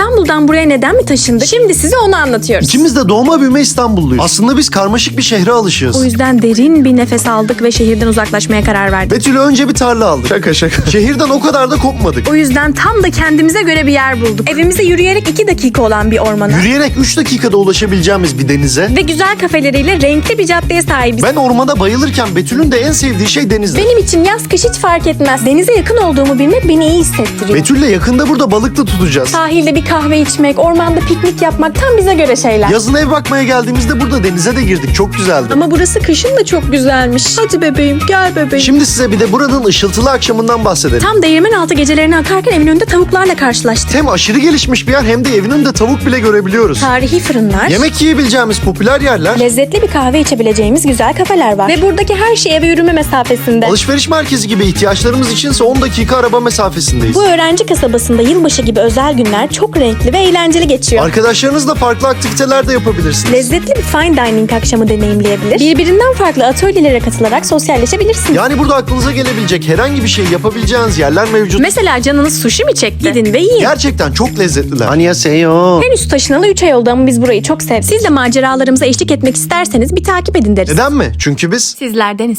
İstanbul'dan buraya neden mi taşındık? Şimdi size onu anlatıyoruz. İkimiz de doğma büyüme İstanbulluyuz. Aslında biz karmaşık bir şehre alışığız. O yüzden derin bir nefes aldık ve şehirden uzaklaşmaya karar verdik. Betül'e önce bir tarla aldık. Şaka şaka. Şehirden o kadar da kopmadık. O yüzden tam da kendimize göre bir yer bulduk. Evimize yürüyerek 2 dakika olan bir ormana. Yürüyerek 3 dakikada ulaşabileceğimiz bir denize. Ve güzel kafeleriyle renkli bir caddeye sahibiz. Ben ormana bayılırken Betül'ün de en sevdiği şey denizdi. Benim için yaz kış hiç fark etmez. Denize yakın olduğumu bilmek beni iyi hissettiriyor. Betül'le yakında burada balık da tutacağız. Sahilde bir kahve içmek, ormanda piknik yapmak tam bize göre şeyler. Yazın ev bakmaya geldiğimizde burada denize de girdik. Çok güzeldi. Ama burası kışın da çok güzelmiş. Hadi bebeğim gel bebeğim. Şimdi size bir de buranın ışıltılı akşamından bahsedelim. Tam değirmen altı gecelerini akarken evin önünde tavuklarla karşılaştık. Hem aşırı gelişmiş bir yer hem de evin önünde tavuk bile görebiliyoruz. Tarihi fırınlar, Yemek yiyebileceğimiz popüler yerler. lezzetli bir kahve içebileceğimiz güzel kafeler var. Ve buradaki her şey eve yürüme mesafesinde. Alışveriş merkezi gibi ihtiyaçlarımız içinse 10 dakika araba mesafesindeyiz. Bu öğrenci kasabasında yılbaşı gibi özel günler çok renkli ve eğlenceli geçiyor. Arkadaşlarınızla farklı aktiviteler de yapabilirsiniz. Lezzetli bir fine dining akşamı deneyimleyebilir. Birbirinden farklı atölyelere katılarak sosyalleşebilirsiniz. Yani burada aklınıza gelebilecek herhangi bir şey yapabileceğiniz yerler mevcut. Mesela canınız sushi mi çekti? Gidin ve yiyin. Gerçekten çok lezzetliler. Annyeonghaseyo. Henüz taşınalı 3 ay oldu ama biz burayı çok sevdik. Siz de maceralarımıza eşlik etmek isterseniz bir takip edin deriz. Neden mi? Çünkü biz Sizlerdeniz.